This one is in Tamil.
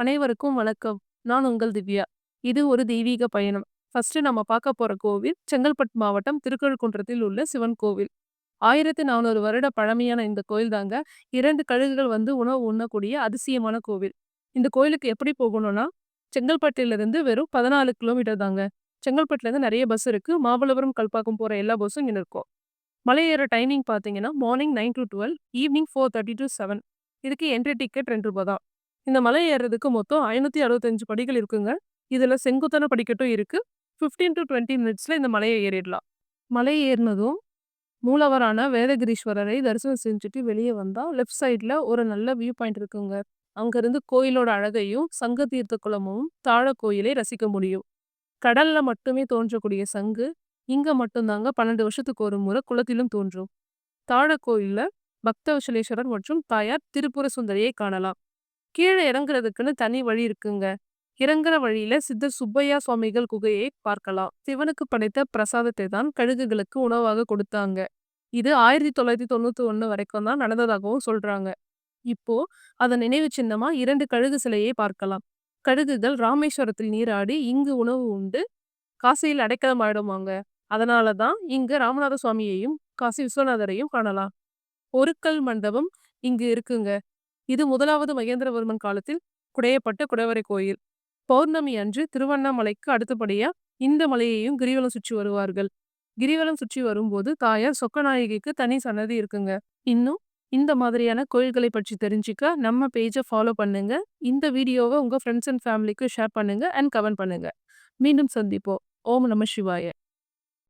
அனைவருக்கும் வணக்கம். நான் உங்கள் திவ்யா. இது ஒரு தெய்வீக பயணம். ஃபர்ஸ்ட் நம்ம பார்க்க போற கோவில் செங்கல்பட்டு மாவட்டம் திருக்கழுக்குன்றத்தில் உள்ள சிவன் கோவில். ஆயிரத்தி நானூறு வருட பழமையான இந்த கோயில் தாங்க இரண்டு கழுகுகள் வந்து உணவு உண்ணக்கூடிய அதிசயமான கோவில். இந்த கோயிலுக்கு எப்படி போகணும்னா செங்கல்பட்டிலிருந்து வெறும் பதினாலு கிலோமீட்டர் தாங்க. செங்கல்பட்டுல இருந்து நிறைய பஸ் இருக்கு. மாமல்லபுரம் கல்பாக்கம் போற எல்லா பஸ்ஸும் இங்க இருக்கும். மலையேற டைமிங் பார்த்தீங்கன்னா morning nine to twelve evening four thirty to seven இதுக்கு என்ட்ரி டிக்கெட் ரெண்டு ரூபா தான். இந்த மலை ஏறுறதுக்கு மொத்தம் ஐநூத்தி அறுபத்தஞ்சு படிகள் இருக்குங்க. இதுல செங்குத்தான படிக்கட்டும் இருக்கு. 15 டு 20 மினிட்ஸ்ல இந்த மலையை ஏறிடலாம். மலை ஏறினதும் மூலவரான வேதகிரீஸ்வரரை தரிசனம் செஞ்சுட்டு வெளியே வந்தா லெஃப்ட் சைடுல ஒரு நல்ல வியூ பாயிண்ட் இருக்குங்க. அங்கேருந்து கோயிலோட அழகையும் சங்க தீர்த்த குளமும் தாழ கோயிலை ரசிக்க முடியும். கடல்ல மட்டுமே தோன்றக்கூடிய சங்கு இங்க மட்டும்தாங்க பன்னெண்டு வருஷத்துக்கு ஒரு முறை குளத்திலும் தோன்றும். தாழ கோயிலில் பக்த விசலேஸ்வரர் மற்றும் தாயார் திருப்புர சுந்தரியை காணலாம். கீழே இறங்குறதுக்குன்னு தனி வழி இருக்குங்க. இறங்குற வழியில சித்தர் சுப்பையா சுவாமிகள் குகையை பார்க்கலாம். சிவனுக்கு படைத்த பிரசாதத்தை தான் கழுகுகளுக்கு உணவாக கொடுத்தாங்க. இது ஆயிரத்தி தொள்ளாயிரத்தி தொண்ணூத்தி ஒண்ணு வரைக்கும் தான் நடந்ததாகவும் சொல்றாங்க. இப்போ அதன் நினைவு சின்னமா இரண்டு கழுகு சிலையை பார்க்கலாம். கழுகுகள் ராமேஸ்வரத்தில் நீராடி இங்கு உணவு உண்டு காசியில் அடைக்கலமாயிடுமாங்க அதனால தான் இங்க ராமநாத சுவாமியையும் காசி விஸ்வநாதரையும் காணலாம். ஒரு கல் மண்டபம் இங்கு இருக்குங்க. இது முதலாவது மகேந்திரவர்மன் காலத்தில் குடையப்பட்ட குடைவரை கோயில். பௌர்ணமி அன்று திருவண்ணாமலைக்கு அடுத்தபடியா இந்த மலையையும் கிரிவலம் சுற்றி வருவார்கள். கிரிவலம் சுற்றி வரும்போது தாயார் சொக்கநாயகிக்கு தனி சன்னதி இருக்குங்க. இன்னும் இந்த மாதிரியான கோயில்களை பற்றி தெரிஞ்சுக்க நம்ம பேஜை ஃபாலோ பண்ணுங்க. இந்த வீடியோவை உங்க ஃப்ரெண்ட்ஸ் அண்ட் ஃபேமிலிக்கு ஷேர் பண்ணுங்க அண்ட் கமெண்ட் பண்ணுங்க. மீண்டும் சந்திப்போம். ஓம் நம சிவாய.